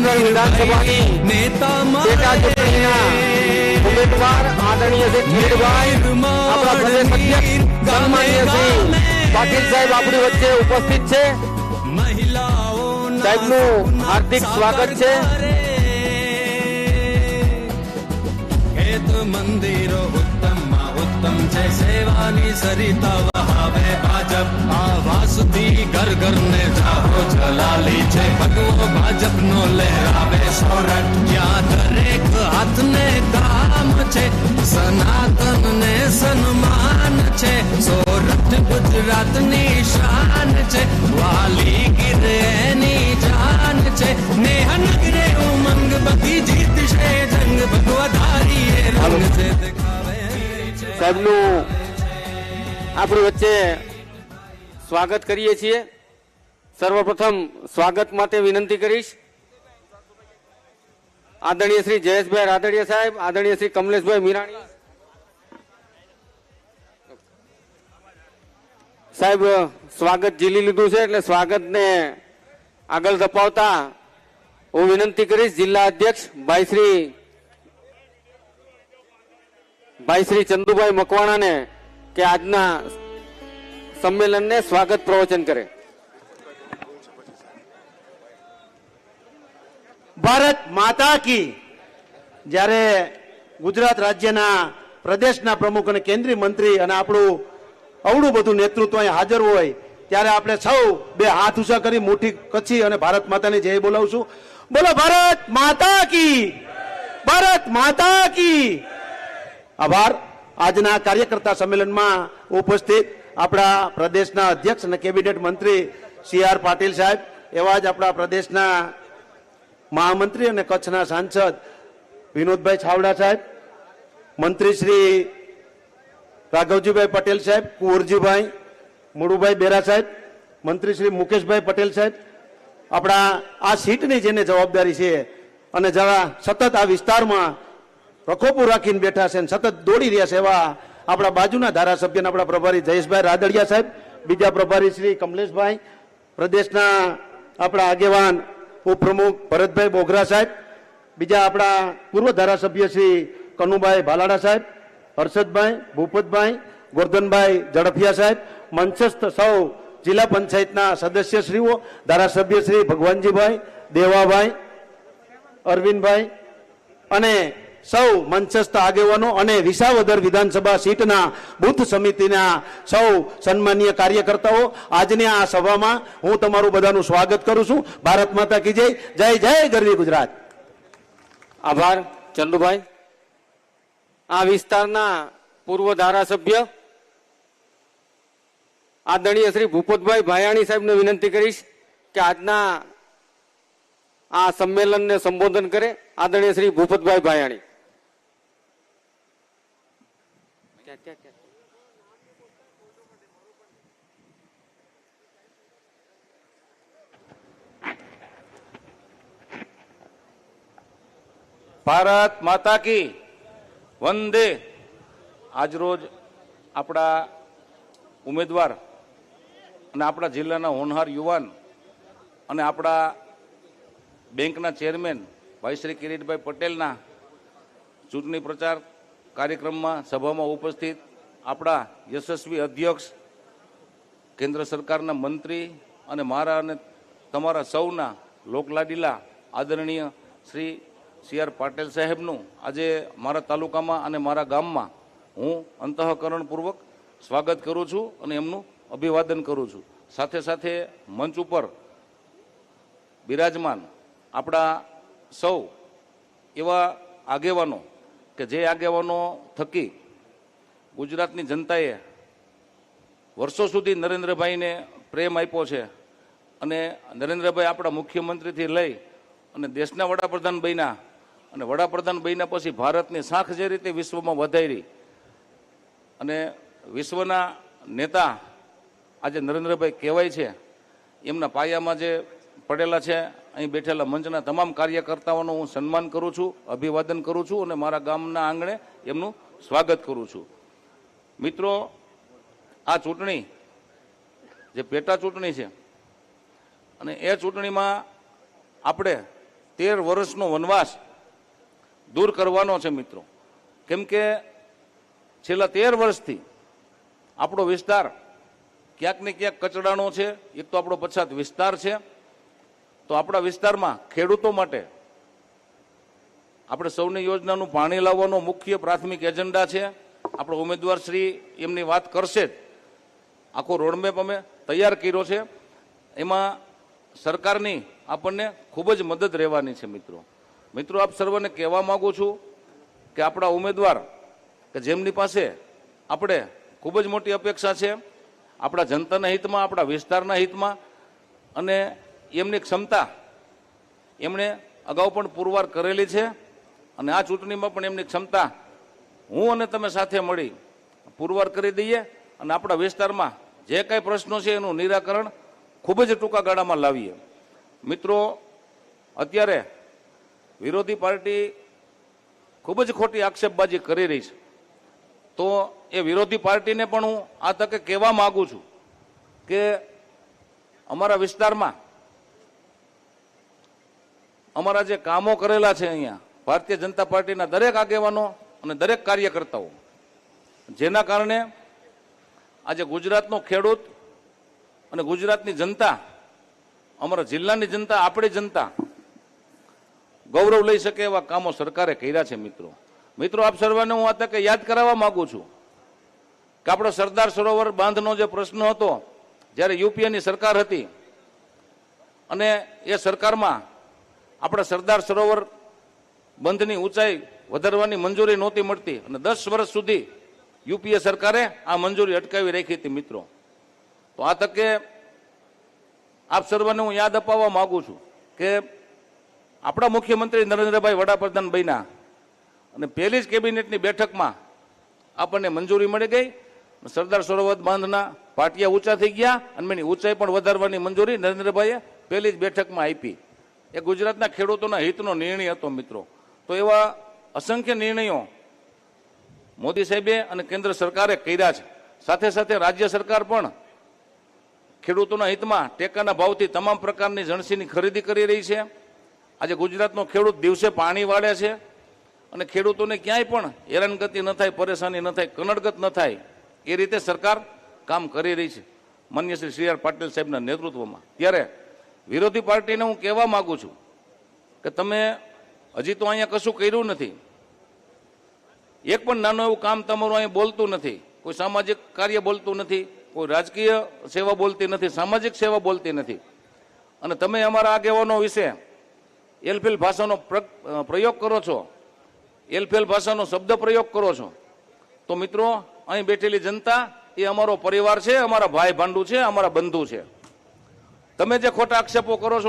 વિસાવદર વિધાનસભાની પેટા ચૂંટણીના ઉમેદવાર આદરણીય શ્રી આપણા પ્રદેશ અધ્યક્ષ સન્માનીય શ્રી પાટીલ સાહેબ આપણી વચ્ચે ઉપસ્થિત છે. સાહેબનું હાર્દિક સ્વાગત છે. મંદિરો ઉત્તમમાં ઉત્તમ છે. સેવાની સરિતા વહાવે ભાજપ આવા સુધી ઘર ઘર ને જાહો જલાલી છે. ભગવો ભાજપ નો લહેરાવે સોરઠ. ત્યાં દરેક હાથને કામ છે સનાતન ને સન્માન છે. સોરઠ ગુજરાતની શાન છે, વાલી ગીરે એની જાન છે. નેહ નગરે ઉમંગ બધી જીત છે જંગ ભગવધારી એ રંગ છે દેખાવે છે. આપણી વચ્ચે સ્વાગત કરીએ છીએ. સર્વપ્રથમ સ્વાગત માટે વિનંતી કરીશ. આદરણીય શ્રી જયેશભાઈ રાદડિયા સાહેબ, આદરણીય શ્રી કમલેશભાઈ મીરાણી. સાહેબ, સ્વાગત ઝીલી લીધું છે એટલે સ્વાગતને આગળ ધપાવતા હું વિનંતી કરીશ જિલ્લા અધ્યક્ષ ભાઈ શ્રી ભાઈ શ્રી ચંદુભાઈ મકવાણાને કે આજના સંમેલનને સ્વાગત પ્રવચન કરે. ભારત માતા કી. જ્યારે ગુજરાત રાજ્યના પ્રદેશના પ્રમુખ અને કેન્દ્રીય મંત્રી અને આપણું અવડું બધું નેતૃત્વ અહીં હાજર હોય, ત્યારે આપણે સૌ બે હાથ ઊંચા કરી મુઠ્ઠી કચ્છી અને ભારત માતાની જય બોલાવશું. બોલો, ભારત માતા કી. ભારત માતા કી. આભાર. આજના કાર્યકર્તા સંમેલનમાં ઉપસ્થિત આપણા પ્રદેશના અધ્યક્ષ અને કેબિનેટ મંત્રી સી આર પાટીલ સાહેબ, એવા જ આપણા પ્રદેશના મહામંત્રી અને કચ્છના સાંસદ વિનોદભાઈ છાવડા સાહેબ, મંત્રી શ્રી રાઘવજીભાઈ પટેલ સાહેબ, કુંવરજીભાઈ મુળુભાઈ બેરા સાહેબ, મંત્રી શ્રી મુકેશભાઈ પટેલ સાહેબ, આપણા આ સીટની જેને જવાબદારી છે અને જરા સતત આ વિસ્તારમાં રખોપું રાખીને બેઠા છે સતત દોડી રહ્યા છે એવા આપણા બાજુના ધારાસભ્ય આપણા પ્રભારી જયેશભાઈ રાદડિયા સાહેબ, બીજા પ્રભારી શ્રી કમલેશભાઈ, પ્રદેશના આપણા આગેવાન ઉપપ્રમુખ ભરતભાઈ બોગરા સાહેબ, બીજા આપણા પૂર્વ ધારાસભ્ય શ્રી કનુભાઈ ભાલાડા સાહેબ, હર્ષદભાઈ, ભૂપતભાઈ, ગોરધનભાઈ ઝડફિયા સાહેબ, મંચસ્થ સૌ જિલ્લા પંચાયતના સદસ્યશ્રીઓ, ધારાસભ્ય શ્રી ભગવાનજીભાઈ દેવાભાઈ, અરવિંદભાઈ અને સૌ મંચસ્થ આગેવાનો અને વિસાવદર વિધાનસભા સીટના બુથ સમિતિના સૌ સન્માનીય કાર્યકર્તાઓ, આજની આ સભામાં હું તમારું બધાનું સ્વાગત કરું છું. ભારત માતા કી જય. જય જય ગરવી ગુજરાત. આભાર, ચંદુભાઈ. આ વિસ્તારના પૂર્વ ધારાસભ્ય આદરણીય શ્રી ભૂપતભાઈ ભાયાણી સાહેબને વિનંતી કરીશ કે આજના આ સંમેલનને સંબોધન કરે. આદરણીય શ્રી ભૂપતભાઈ ભાયાણી. ભારત માતા કી. વંદે. આજરોજ આપણા ઉમેદવાર અને આપણા જિલ્લાના હોનહાર યુવાન અને આપણા બેંકના ચેરમેન ભાઈ શ્રી કિરીટભાઈ પટેલના ચૂંટણી પ્રચાર કાર્યક્રમમાં સભામાં ઉપસ્થિત આપણા યશસ્વી અધ્યક્ષ, કેન્દ્ર સરકારના મંત્રી અને મારા અને તમારા સૌના લોકલાડીલા આદરણીય શ્રી સી આર પાટેલ સાહેબનું આજે મારા તાલુકામાં અને મારા ગામમાં હું અંતઃકરણપૂર્વક સ્વાગત કરું છું અને એમનું અભિવાદન કરું છું. સાથે સાથે મંચ ઉપર બિરાજમાન આપણા સૌ એવા આગેવાનો કે જે આગેવાનો થકી ગુજરાતની જનતાએ વર્ષો સુધી નરેન્દ્રભાઈને પ્રેમ આપ્યો છે અને નરેન્દ્રભાઈ આપણા મુખ્યમંત્રીથી લઈ અને દેશના વડાપ્રધાન બન્યા અને વડાપ્રધાન બન્યા પછી ભારતની શાખ જે રીતે વિશ્વમાં વધારી અને વિશ્વના નેતા આજે નરેન્દ્રભાઈ કહેવાય છે. એમના પાયામાં જે પડેલા છે અહીં બેઠેલા મંચના તમામ કાર્યકર્તાઓનું હું સન્માન કરું છું, અભિવાદન કરું છું અને મારા ગામના આંગણે એમનું સ્વાગત કરું છું. મિત્રો, આ ચૂંટણી જે પેટા ચૂંટણી છે અને એ ચૂંટણીમાં આપણે તેર વર્ષનો વનવાસ દૂર કરવાનો છે મિત્રો. કેમ કે છેલ્લા તેર વર્ષથી આપણો વિસ્તાર ક્યાંક ને ક્યાંક કચડાનો છે, એક તો આપણો પછાત વિસ્તાર છે. તો આપણા વિસ્તારમાં ખેડૂતો માટે આપણે સૌની યોજનાનું પાણી લાવવાનો મુખ્ય પ્રાથમિક એજન્ડા છે. આપણો ઉમેદવાર શ્રી એમની વાત કરશે જ. આખો રોડમેપ અમે તૈયાર કર્યો છે. એમાં સરકારની આપણને ખૂબ જ મદદ રહેવાની છે મિત્રો. મિત્રો, આપ સર્વને કહેવા માગું છું કે આપણા ઉમેદવાર કે જેમની પાસે આપણે ખૂબ જ મોટી અપેક્ષા છે. આપણા જનતાના હિતમાં, આપણા વિસ્તારના હિતમાં અને એમની ક્ષમતા એમણે અગાઉ પણ પુરવાર કરેલી છે અને આ ચૂંટણીમાં પણ એમની ક્ષમતા હું અને તમે સાથે મળી પુરવાર કરી દઈએ અને આપણા વિસ્તારમાં જે કાંઈ પ્રશ્નો છે એનું નિરાકરણ ખૂબ જ ટૂંકા ગાળામાં લાવીએ. મિત્રો, અત્યારે વિરોધી પાર્ટી ખૂબ જ ખોટી આક્ષેપબાજી કરી રહી છે. તો એ વિરોધી પાર્ટીને પણ હું આ તકે કહેવા માગું છું કે અમારા વિસ્તારમાં અમારા જે કામો કરેલા છે અહીંયા, ભારતીય જનતા પાર્ટીના દરેક આગેવાનો અને દરેક કાર્યકર્તાઓ. જેના કારણે આજે ગુજરાતનો ખેડૂત અને ગુજરાતની જનતા, અમારા જિલ્લાની જનતા, આપણી જનતા ગૌરવ લઈ શકે એવા કામો સરકારે કર્યા છે મિત્રો. મિત્રો, આપ સર્વને હું આ તકે યાદ કરાવવા માગું છું કે આપણો સરદાર સરોવર બાંધનો જે પ્રશ્ન હતો, જ્યારે યુપીએની સરકાર હતી અને એ સરકારમાં આપણા સરદાર સરોવર બંધની ઊંચાઈ વધારવાની મંજૂરી નહોતી મળતી અને દસ વર્ષ સુધી યુપીએ સરકારે આ મંજૂરી અટકાવી રાખી હતી મિત્રો. તો આ તકે આપ સર્વને હું યાદ અપાવવા માંગુ છું કે આપણા મુખ્યમંત્રી નરેન્દ્રભાઈ વડાપ્રધાન બન્યા અને પહેલી જ કેબિનેટની બેઠકમાં આપણને મંજૂરી મળી ગઈ. સરદાર સરોવર બાંધના પાટિયા ઊંચા થઈ ગયા અને એની ઊંચાઈ પણ વધારવાની મંજૂરી નરેન્દ્રભાઈએ પહેલી જ બેઠકમાં આપી. એ ગુજરાતના ખેડૂતોના હિતનો નિર્ણય હતો, મિત્રો. તો એવા અસંખ્ય નિર્ણયો મોદી સાહેબે અને કેન્દ્ર સરકારે કર્યા છે. સાથે સાથે રાજ્ય સરકાર પણ ખેડૂતોના હિતમાં ટેકાના ભાવથી તમામ પ્રકારની જણસીની ખરીદી કરી રહી છે. આજે ગુજરાતનો ખેડૂત દિવસે પાણી વાળે છે અને ખેડૂતોને ક્યાંય પણ હેરાનગતિ ન થાય, પરેશાની ન થાય, કનડગત ન થાય, એ રીતે સરકાર કામ કરી રહી છે. માન્ય શ્રી સી આર પાટીલ સાહેબના નેતૃત્વમાં. ત્યારે વિરોધી પાર્ટીને હું કહેવા માગું છું કે તમે હજી તો અહીંયા કશું કર્યું નથી. એક પણ નાનું એવું કામ તમારું અહીં બોલતું નથી. કોઈ સામાજિક કાર્ય બોલતું નથી. કોઈ રાજકીય સેવા બોલતી નથી. સામાજિક સેવા બોલતી નથી. અને તમે અમારા આગેવાનો વિશે એલફેલ ભાષાનો પ્ર- પ્રયોગ કરો છો. એલફેલ ભાષાનો શબ્દ પ્રયોગ કરો છો. તો મિત્રો, અહીં બેઠેલી જનતા એ અમારો પરિવાર છે, અમારા ભાઈ ભાંડુ છે, અમારા બંધુ છે. તમે જે ખોટા આક્ષેપો કરો છો